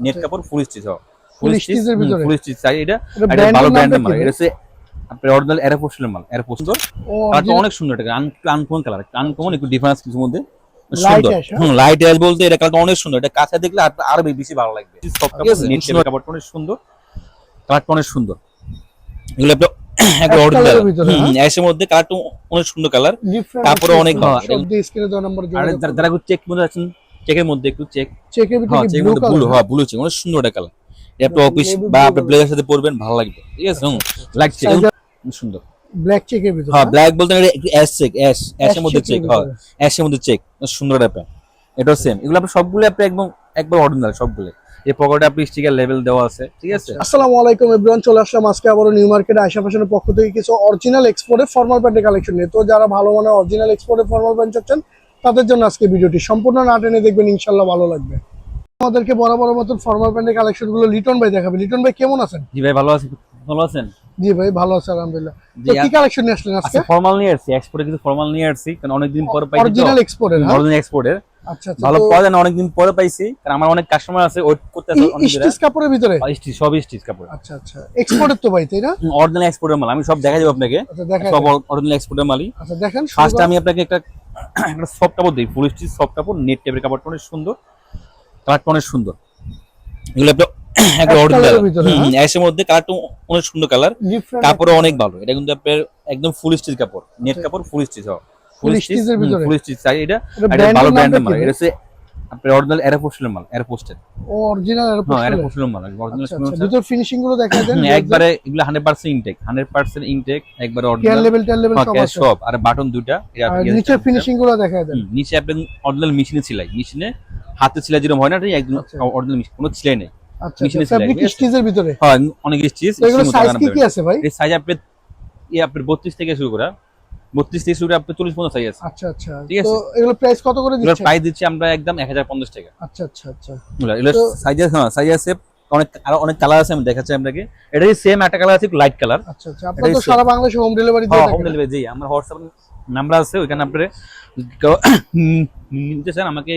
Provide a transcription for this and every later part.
Net কাপড় full stitch হবে। এর ভিতরে? ফুল স্টিচ চাই এটা এটা ভালো ব্র্যান্ডের মাল। এটা হচ্ছে আপনার অরিজিনাল মাল। কালারটা অনেক সুন্দর এটা। আনকমন কালার আনকমন একটু ডিফারেন্স কিছু মধ্যে। সুন্দর। হ্যাঁ? হুম লাইট অ্যাশ বলতে এটা কালারটা অনেক সুন্দর। এটা কাছে দেখলে আরও বেশি ভালো লাগবে। সব নেট টেপের কাপড়টা অনেক সুন্দর। কালারটা অনেক সুন্দর। এগুলো আপনার অরিজিনাল ভিতরে, হ্যাঁ? অ্যাশের মধ্যে কালারটা অনেক সুন্দর কালার তারপরে অনেক যারা- যারা চেক মধ্যে আছেন চেকের মধ্যে একটু চেক চেকের ভিতরে হ্যাঁ ব্লু হ্যাঁ ব্লু চেক অনেক সুন্দর একটা কালার এটা আপনি অফিস বা ব্লেজার সাথে পরবেন ভালো লাগবে। ঠিক আছে লাগছে Size সুন্দর। ব্ল্যাক চেকের ভিতরে হ্যাঁ ব্ল্যাক বলতে এটা একটু অ্যাশ চেক অ্যাশ অ্যাশের মধ্যে চেক হয়। অ্যাশের মধ্যে চেক সুন্দর একটা প্যান্ট এটাও সেম এগুলো আপনি সবগুলো আপনি একদম একবার অরিজিনাল সবগুলো। এই পকেটে আপনি স্টিকার লেভেল দেওয়া আছে ঠিক আছে? আসসালামু আলাইকুম এভরিওয়ান চলে আসলাম আজকে আবারও নিউ মার্কেটে আশা ফ্যাশনের পক্ষ থেকে কিছু অরিজিনাল এক্সপোর্টের ফর্মাল প্যান্টের কালেকশন নিয়ে। তো যারা ভালো মানের অরিজিনাল এক্সপোর্টের ফর্মাল প্যান্ট চাচ্ছেন তাদের জন্য আজকে ভিডিওটি সম্পূর্ণ না টেনে দেখবেন ইনশাল্লাহ ভালো লাগবে। আমাদেরকে বরাবর মতন ফর্মাল প্যান্টের কালেকশনগুলো লিটন ভাই দেখাবে। লিটন ভাই কেমন আছেন? জি ভাই ভালো আছেন ভালো আছেন? জি ভাই ভালো আছে আলহামদুলিল্লাহ। তো কি কালেকশন নিয়ে আসলেন আজকে? ফর্মাল নিয়ে আসছি। এক্সপোর্টে কিছু ফর্মাল নিয়ে আসছি কারণ অনেকদিন পরে পাইছি অরিজিনাল এক্সপোর্টের হ্যাঁ? অরিজিনাল এক্সপোর্টের আচ্ছা আচ্ছা ভালো পাওয়া যায় না অনেকদিন পরে পাইছি কারণ আমার অনেক কাস্টমার আছে ওয়েট করতে আছে অনেক দিন স্টিচ কাপড়ের ভিতরে? স্টিচ সব স্টিচ কাপড়। আচ্ছা আচ্ছা এক্সপোর্টের তো ভাই তাই না? অরিজিনাল এক্সপোর্টের মাল আমি সব দেখা যাব আপনাকে। আচ্ছা দেখেন সব অরিজিনাল এক্সপোর্টের মালই। আচ্ছা দেখেন ফার্স্ট আমি আপনাকে একটা একটা সফট কাপড় দিই ফুল স্টিচ সফট কাপড় নেট টাইপের কাপড়টা অনেক সুন্দর কালারটা অনেক সুন্দর। এগুলো একটা হ্যাঁ? অ্যাশের মধ্যে কালারটা অনেক সুন্দর কালার কাপড়ও অনেক ভালো। এটা কিন্তু আপনার একদম ফুল স্টিচ কাপড় নেট আচ্ছা। কাপড় ফুল স্টিচ ভিতরে? ফুল স্টিচ চাই এটা। ভালো ব্র্যান্ডের মাল। এটা হচ্ছে আপনার অরিজিনাল এয়ারপোস্টের মাল এয়ারপোস্টের অরিজিনাল হ্যাঁ এয়ারপোস্টের মাল অরিজিনাল আচ্ছা আচ্ছা ভিতর ফিনিশিংগুলো দেখা দেন। একবারে এগুলো ইনটেক ইনটেক একবারে care original level tier level সব সব আর বাটন দুইটা আর নিচের ফিনিশিংগুলো দেখা দেন। নিচে আপনি অরিজিনাল মেশিনে সেলাই মেশিনে হাতে সেলাই যেরকম হয় না একদম আচ্ছা। অরিজিনাল মেশিন কোনো সেলাই নেই। আচ্ছা আচ্ছা? স্টিচের ভিতরে? হয় অনেক স্টিচ এগুলো সাইজ কি কি আছে ভাই? এই সাইজ আপনি এই আপনার বত্রিশ থেকে শুরু করা। বত্রিশ থেকে শুরু আপনার চল্লিশ পর্যন্ত সাইজ আছে। আচ্ছা আচ্ছা। ঠিক আছে। তো এগুলো প্রাইস কত করে দিচ্ছেন? প্রাইস দিচ্ছি আমরা একদম এক হাজার পঞ্চাশ টাকা। আচ্ছা আচ্ছা আচ্ছা। এগুলো সাইজ হ্যাঁ সাইজ আছে অনেক আরও অনেক কালার আছে আমি দেখাচ্ছি আপনাকে। এটাই সেম একটা কালার আছে লাইট কালার আচ্ছা আচ্ছা। আপনারা তো সারা বাংলাদেশে হোম ডেলিভারি দিয়ে হোম থাকেন ডেলিভারি জি আমার হোয়াটসঅ্যাপ নাম্বার আছে ওইখানে আপনি নিতে চান আমাকে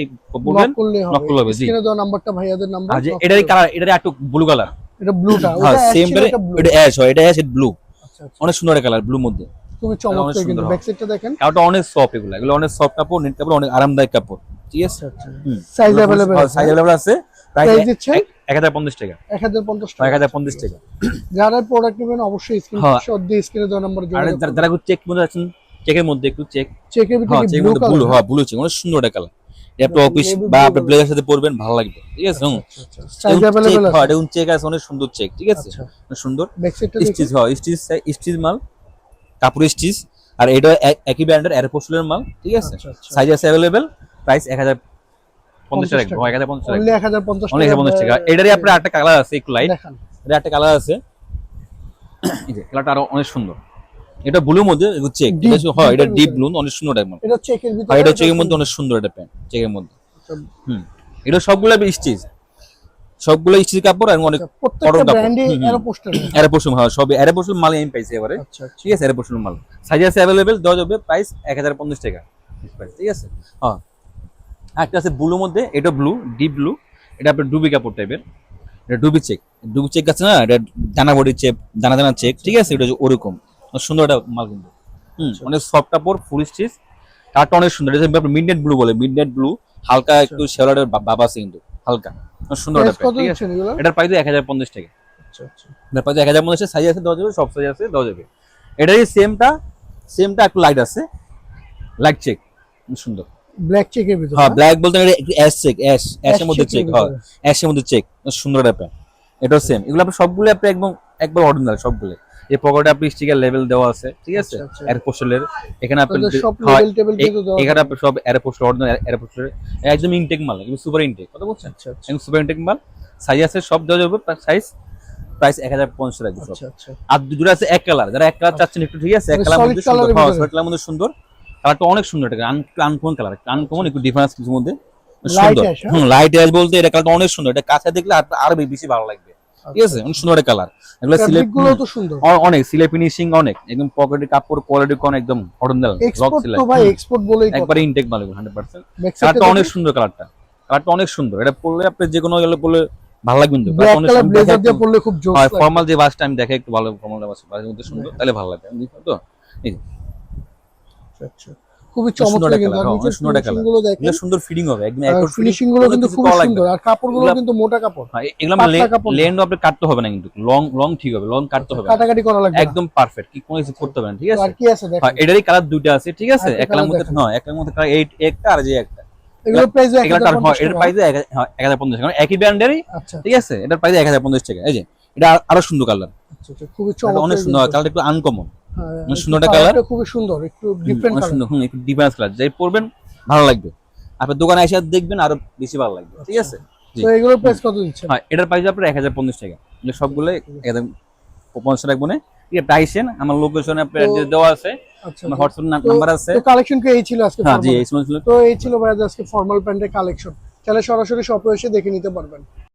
বলবেন। নক করলে হবে। জি। স্ক্রিনে দেওয়া নাম্বারটা ভাইয়াদের নাম্বার আর যে এটারই কালার এটারই একটু ব্লু কালার এটা ব্লুটা হ্যাঁ ওটা সেম এটা এটা অ্যাশ হয় এটা অ্যাশ ব্লু আচ্ছা আচ্ছা। অনেক সুন্দর একটা কালার ব্লু মধ্যে। খুবই অনেক চমৎকার সুন্দর কিন্তু হবে। ব্যাক সাইডটা দেখেন কাপড়টা অনেক সফট এগুলো এগুলো অনেক সফট কাপড় নেট কাপড় অনেক আরামদায়ক কাপড় ঠিক আছে আচ্ছা আচ্ছা হুম। সাইজ अवेलेबल আছে সাইজ অ্যাভেলেবল আছে প্রাইস প্রাইস দিচ্ছেন এক হাজার পঞ্চাশ টাকা 1050 এক টাকা হাজার পঞ্চাশ টাকা যারা প্রোডাক্ট নেবেন অবশ্যই হ্যাঁ। স্ক্রিনশট দিয়ে স্ক্রিনে দেওয়া নাম্বার আর যোগাযোগ যারা- যারা চেক মধ্যে আছেন চেকের মধ্যে একটু চেক চেকের ভিতরে হ্যাঁ কি চেকের ব্লু মধ্যে ব্লু কালার হ্যাঁ ব্লু চেক অনেক সুন্দর একটা কালার এটা আপনি Navy অফিস blue বা colour। আপনার ব্লেজার সাথে পরবেন ভালো লাগবে ঠিক আছে হুম সাইজ এবং अवेलेबल check- হ্যাঁ আছে এটা চেক আছে অনেক সুন্দর চেক ঠিক আছে আচ্ছা অনেক সুন্দর ব্যাক সাইডটা দেখুন স্টিচ হয় স্টিচ স্টিচ মাল কাপড় স্টিচ আর এটা একই ব্র্যান্ডের এয়ারপোস্টের মাল ঠিক আছে? আচ্ছা আচ্ছা। সাইজ আছে অ্যাভেলেবেল প্রাইস এক হাজার পঞ্চাশ টাকা। এক হাজার পঞ্চাশ টাকা। অনলি 1050 পঞ্চাশ টাকা। এটারই আপনার একটা কালার আছে একটু লাইট এটা একটা কালার আছে। এই যে কালারটা আরও অনেক সুন্দর। এটা ব্লুর মধ্যে চেক এটা হয় এটা ডিপ। ব্লু অনেক সুন্দর টাইপ এটা চেকের ভিতরে এটা চেকের মধ্যে অনেক সুন্দর একটা প্যান্ট চেকের মধ্যে। আচ্ছা, হুম। এটা সবগুলো স্টিচ সবগুলো স্টিচ কাপড় আর অনেক আচ্ছা, বড় কাপড়। হয় সব এয়ারপোস্ট মাল আমি পাইছি এবারে। আচ্ছা আচ্ছা। ঠিক আছে এয়ারপোস্ট মাল। সাইজ আছে অ্যাভেলেবেল দেওয়া যাবে প্রাইস এক হাজার পঞ্চাশ টাকা। ঠিক আছে? হ্যাঁ। একটা আছে ব্লুর মধ্যে এটা ব্লু ডিপ ব্লু এটা আপনার ডুবি কাপড় টাইপের এটা ডুবি চেক ডুবি চেক আছে না? এটা দানা বডি চেক দানা দানা চেক ঠিক আছে? এটা ওরকম। সুন্দর একটা মাল কিন্তু। হুম। অনেক সফট কাপড় ফুল স্টিচ কালারটা অনেক সুন্দর। এটা মিডনাইট ব্লু বলে মিডনাইট ব্লু হালকা একটু শেওলারের বাবা আছে কিন্তু। হালকা। সুন্দর এটার প্রাইস এক হাজার পঞ্চাশ টাকা। আচ্ছা আচ্ছা। এক হাজার পঞ্চাশ সাইজ আছে দেওয়া যাবে সব সাইজ আছে দেওয়া যাবে। এটারই সেমটা সেমটা একটু লাইট আছে। লাইট চেক সুন্দর। ব্ল্যাক চেকের ভিতরে হ্যাঁ ব্ল্যাক বলতে এটা একটু অ্যাশ চেক অ্যাশ অ্যাশের মধ্যে চেক হয় অ্যাশের মধ্যে চেক সুন্দর একটা প্যান্ট এটাও সেম এগুলো আপনি সবগুলো আপনি একদম একবার অরিজিনাল সবগুলো এই পকেটে আপনি স্টিকার লেভেল দেওয়া আছে ঠিক আছে? আচ্ছা, আচ্ছা। এখানে আপনি সব লেভেল টেবিল এ- কিন্তু এখানে আপনি সব এয়ারপোস্ট অরিজিনাল এয়ারপোস্টের একদম ইনটেক মাল একদম সুপার ইনটেক কথা বলছেন? আচ্ছা আচ্ছা। সুপার ইনটেক মাল সাইজ আছে সব দেওয়া যাবে সাইজ প্রাইস এক হাজার পঞ্চাশ টাকা আচ্ছা আচ্ছা। আর দুটো আছে এক কালার যারা এক কালার চাচ্ছেন একটু ঠিক আছে? এক মানে কালার মধ্যে সুন্দর এর হ্যাঁ। মধ্যে সুন্দর। কালারটা অনেক সুন্দর এটা আনকমন কালার আনকমন একটু ডিফারেন্স কিছু মধ্যে সুন্দর। লাইট অ্যাশ বলতে এটা কালারটা অনেক সুন্দর এটা কাছে দেখলে আর- আরও বেশি ভালো লাগবে। ঠিক আছে? অনেক সুন্দর একটা কালার এগুলো সিলে গুলো তো সুন্দর। অনেক সিলে ফিনিশিং অনেক। একদম পকেটে কাপড় কোয়ালিটি কোন একদম অরিজিনাল এক্সপোর্ট তো ভাই এক্সপোর্ট বলেই একবারে ইনটেক মাল এগুলো 100% কালারটা অনেক সুন্দর কালারটা কালারটা অনেক সুন্দর। এটা পরলে আপনি যে কোনো গেলে পরলে ভালো লাগবে কিন্তু। কালার ব্লেজার দিয়ে পরলে খুব জোস হয় ফর্মাল যে বাসটা আমি দেখে একটু ভালো ফর্মাল বাস বাসের মধ্যে সুন্দর তাহলে ভালো লাগে বুঝছ তো? আচ্ছা, খুবই চমৎকার কিন্তু হ্যাঁ, দেখেন সুন্দর ফিটিং হবে একদম ফিনিশিংগুলো কিন্তু খুবই সুন্দর আর কাপড়গুলো কিন্তু মোটা কাপড়। হ্যাঁ, এগুলো পাতলা কাপড়। না। লেন্ড আপনি কাটতে হবে না কিন্তু লং লং ঠিক হবে লং কাটতে হবে। কাটাকাটি করা লাগবে একদম পারফেক্ট কি কোনো কিছু করতে হবে না ঠিক আছে আর কি আছে দেখেন? হ্যাঁ এটারই কালার দুইটা আছে ঠিক আছে? colour মধ্যে। হ্যাঁ একটার মধ্যে কালার এইট একটা আর যে একটা। প্রাইস হয় টাকা। একই ব্র্যান্ডেরই আচ্ছা। ঠিক আছে? এটার প্রাইস এক হাজার পঞ্চাশ টাকা। এই যে এটা আরও সুন্দর কালার আচ্ছা, আচ্ছা, খুবই চমৎকার অনেক সুন্দর কালারটা একটু আনকমন হ্যাঁ, সুন্দর একটা খুবই সুন্দর একটু ডিফারেন্ট সুন্দর হুম একটু ডিফারেন্স কালার যাই পরবেন ভালো লাগবে। আপনার দোকানে এসে দেখবেন আরও বেশি ভালো লাগবে। ঠিক আছে? তো এগুলোর প্রাইস কত দিচ্ছেন? হ্যাঁ এটার প্রাইস আপনার এক হাজার পঞ্চাশ টাকা। এগুলো সবগুলো একদম পঞ্চাশ রাখব না ঠিক আছে আইসেন আমার লোকেশনে আপনার দেওয়া আছে। আচ্ছা আমার হোয়াটসঅ্যাপ তো- নাম্বার আছে। তো কালেকশন কি এই ছিল আজকে হ্যাঁ জি এই ছিল। তো এই ছিল আজকে ফর্মাল প্যান্টের কালেকশন তাহলে সরাসরি শপে এসে দেখে নিতে পারবেন।